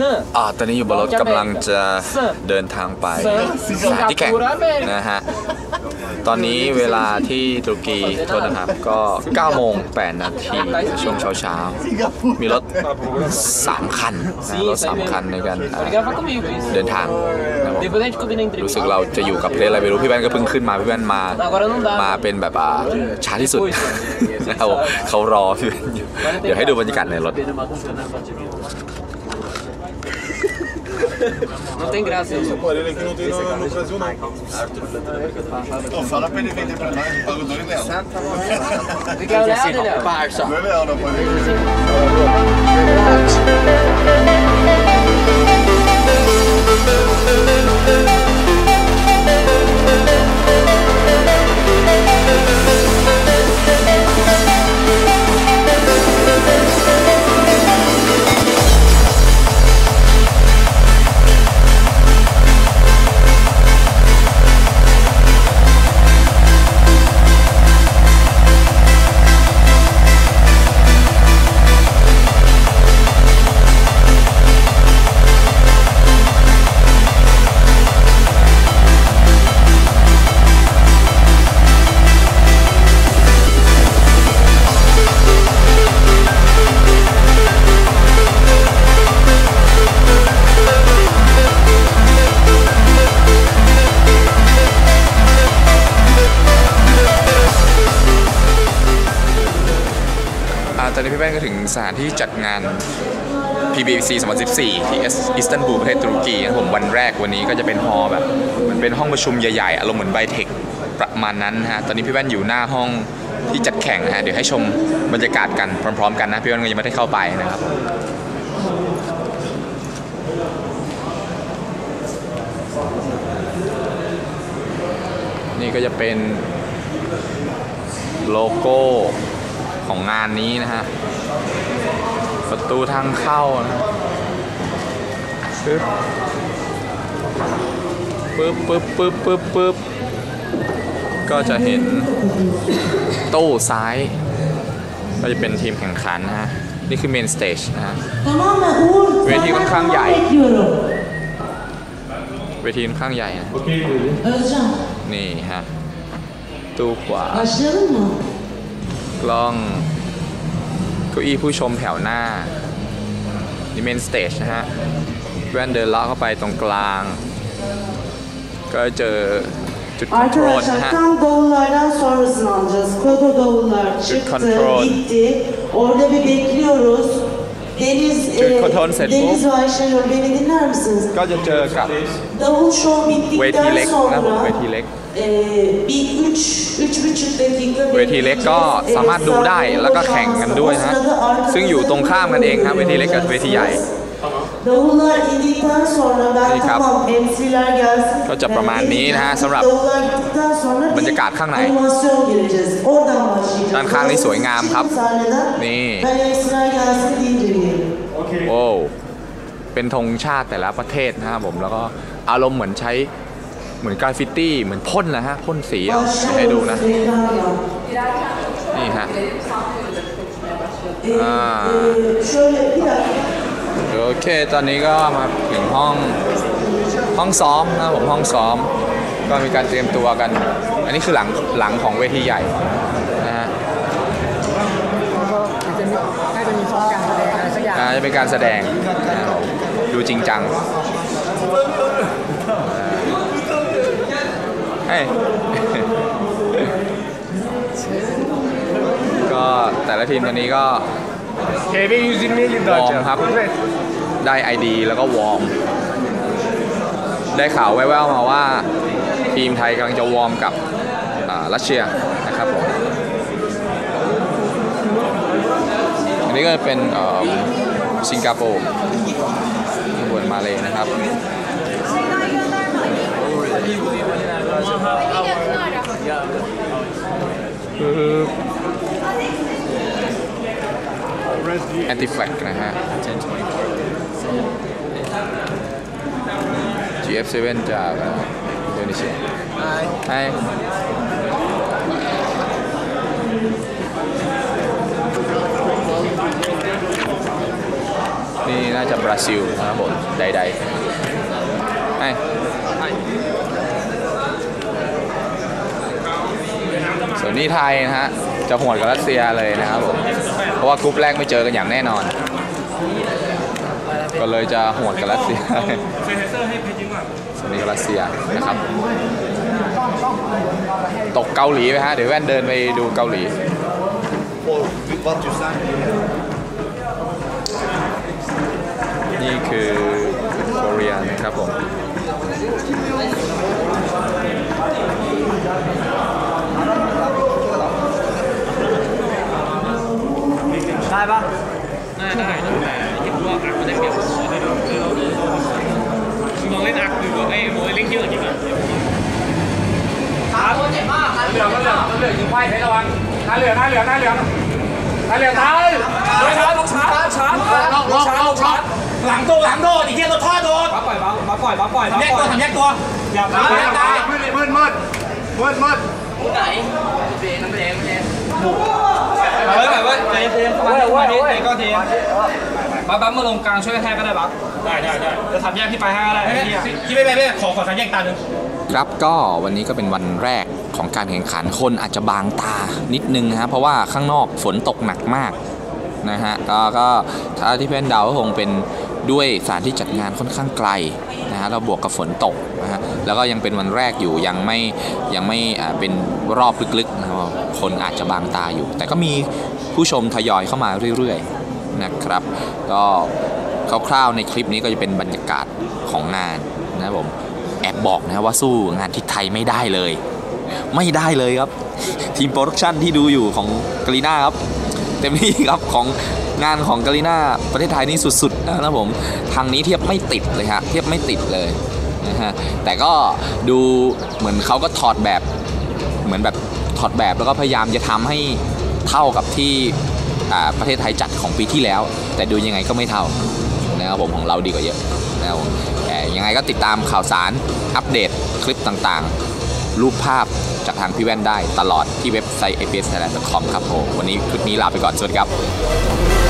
Vietnam อ่าตอนนี้อยู่บนรถกำลังจะเดินทางไปสถานที่แข่งนะฮะ ตอนนี้เวลาที่ตุรกีโทษนะครับ ก็9โมง8นาทีช่วงเช้าเช้าๆมีรถ 3 คันนะรถ 3 คันในการอ่า Pode gravar comigo isso. เดินทางนะครับผม Depois a gente combina a รู้สึก entrevista. เราจะอยู่กับเพลงอะไรไม่รู้ พี่แว่นก็เพิ่งขึ้นมา พี่แว่นมา Agora não dá. มาเป็นแบบอ่าช้าที่สุดนะครับผมเขารอพี่แว่นอยู่เดี๋ยวให้ดูบรรยากาศในรถ Não tem graça isso. Aparelho aqui não tem no, no Brasil, não. Não, fala pra ele vender pra nós, eu pago dois leão. Quer olhar, Daniel? Parça. Dois leão aparelho. อ่ แว่นก็ถึงสถานที่จัดงาน PBC 2014 ที่อิสตันบูลประเทศตุรกีนะผมวันแรกวันนี้ก็จะเป็นฮอแบบมันเป็นห้องประชุมใหญ่ๆ อารมณ์เหมือนไบเทคประมาณนั้นนะฮะตอนนี้พี่แว่นอยู่หน้าห้องที่จัดแข่งฮะเดี๋ยวให้ชมบรรยากาศกันพร้อมๆ กันนะพี่แว่นก็ยังไม่ได้เข้าไปนะครับนี่ก็จะเป็นโลโก้ของงานนี้นะฮะ ประตูทางเข้านะปึ๊บปึ๊บปึ๊บปึ๊บปึ๊บปึ๊บก็จะเห็นตู้ซ้าย ก็จะเป็นทีมแข่งขันนะฮะ นี่คือเมนสเตจนะฮะ Tamamen Uğur Veli senden Bakan puan Yay. bekliyorum. เวทีค่อนข้างใหญ่นะ Özcan นี่ฮะ ตู้ขวา başlayalım mı? กล้อง เก้าอี้ผู้ชมแถวหน้านี่เมนสเตจนะฮะแว่นเดินเลาะเข้าไปตรงกลาง ก็เจอจุดคอนโทรลนะ Arkadaşlar ฮะ tam davullardan sonrasını alacağız. Kodo davullar çıktı, kontrol. gitti. Orada bir bekliyoruz. Deniz, Türk e, kontrol set bu. Deniz ve Ayşenur beni dinler misiniz? ก็จะเจอกับ Davul show เวที bittikten เล็กนะผมเว sonra ทีเล็ก e, bir üç, üç buçuk dakika เวทีเล็กก็สามารถดูได้แล้วก็แข่งกันด้วยนะฮะซึ่งอยู่ตรงข้ามกันเองครับเวทีเล็กกับเวทีใหญ่ Davullar indikten sonra ben İyi, kap. tamam MC'ler gelsin. ก็จะประมาณนี้นะฮะสำหรับ Davullar gittikten sonra บรรยากาศข้างใน animasyon gireceğiz. Oradan başlayacağız. ด้านข้างนี่สวยงามครับ Sahneden นี่ ben MC'ler gelsin deyince diyelim. โอ้เป็นธงชาติแต่ละประเทศนะครับผมแล้วก็อารมณ์เหมือนใช้เหมือนกราฟฟิตี้เหมือนพ่นนะฮะพ่นสีเอาให้ดูนะ นี่ฮะโอเค ตอนนี้ก็มาถึงห้องห้องซ้อมนะครับผมห้องซ้อม ก็มีการเตรียมตัวกัน อันนี้คือหลังหลังของเวทีใหญ่นะฮะ น่าจะมีซ้อมการแสดงอะไรสักอย่าง อ่า จะเป็นการแสดงนะครับผมดูจริงจังเฮ้ยก็แต่ละทีมตอนนี้ก็ TV 120'ye girdi วอร์ม hocam. ครับ Evet. ได้ ID แล้วก็วอร์ม ได้ข่าวแว่วๆมาว่า ทีมไทยกำลังจะวอร์มกับอ่ารัสเซียนะครับผมอันนี้ก็เป็นเอ่อ สิงคโปร์ขบวนมาเลยนะครับแอนติแฟกนะฮะ GF7 จากอินโดนีเซียใช่น นี่น่าจะบ ราซิลนะครับผมใดๆไอ้ส่วนนี้ไทยนะฮะจะหวดกับรัสเซียเลยนะครับผมเพราะว่ากรุ๊ปแรกไม่เจอกันอย่างแน่นอน ก็เลยจะหวดกับรัสเซียส่วนนี้ก็รัสเซียนะครับ ตกเกาหลีไปฮะเดี๋ยวแว่นเดินไปดูเกาหลี นี่คือโคเรียนครับผมได้ปะได้ตั้งแต่เห็นว่าอักมันได้เปรียบหัวได้ดูมึงลองเล่นอักดูว่าเอ้ยมึงเล่นเที่ยวจริงอะเจ็บมากครับเหลืองก็เหลืองเหลืองยิงไพ่ให้ระวังน้าเหลืองน้าเหลืองน้าเหลืองน้าเหลืองท้ายลงชาลงชาร์จชาร์จลงชาร์จลงชาร์จ หลังโดนหลังโดนอีกทีตัวท่อโดนมาปล่อยมามาปล่อยมาปล่อยมาแยกปล่ตัอวยทำแยกตัวอย่ามืมาอย่ามาดมืดมืดมืดมืดมืดไหนเบนน้ำแดงน้ำแดงเฮ้ยแบบว่าเทเทมาเทมาเทเทก็เทบัฟบัฟมาลงกลางช่วยแทกก็ได้บัฟได้ได้ได้จะทำแยกพี่ไปให้ก็ได้ที่ไม่ไปไม่ขอขอทำแยกตาหนึ่งครับก็วันนี้ก็เป็นวันแรกของการแข่งขันคนอาจจะบางตานิดนึงนะฮะเพราะว่าข้างนอกฝนตกหนักมากนะฮะก็ก็ถ้าที่เพื่อนเดาก็คงเป็น ด้วยสถานที่จัดงานค่อนข้างไกลนะฮะแล้วบวกกับฝนตกนะฮะแล้วก็ยังเป็นวันแรกอยู่ยังไม่ยังไม่เป็นรอบลึกๆนะครับคนอาจจะบางตาอยู่ แต่ก็มีผู้ชมทยอยเข้ามาเรื่อยๆนะครับก็คร่าวๆในคลิปนี้ก็จะเป็นบรรยากาศของงานนะผมแอบบอกนะว่าสู้งานที่ไทยไม่ได้เลย ไม่ได้เลยครับ ทีมโปรดักชันที่ดูอยู่ของกาลิน่าครับ เต็มที่ครับของ งานของกาลิน่าประเทศไทยนี่สุดๆนะครับผมทางนี้เทียบไม่ติดเลยฮะเทียบไม่ติดเลยนะฮะแต่ก็ดูเหมือนเขาก็ถอดแบบเหมือนแบบถอดแบบแล้วก็พยายามจะทำให้เท่ากับที่อ่าประเทศไทยจัดของปีที่แล้ว แต่ดูยังไงก็ไม่เท่านะครับผมของเราดีกว่าเยอะนะครับผมแต่ยังไงก็ติดตามข่าวสารอัปเดตคลิปต่างๆ รูปภาพจากทางพี่แว่นได้ตลอดที่เว็บไซต์ a b s t h a i l a n d c o m ครับผมวันนี้คลิปนี้ลาไปก่อน สวัสดีครับ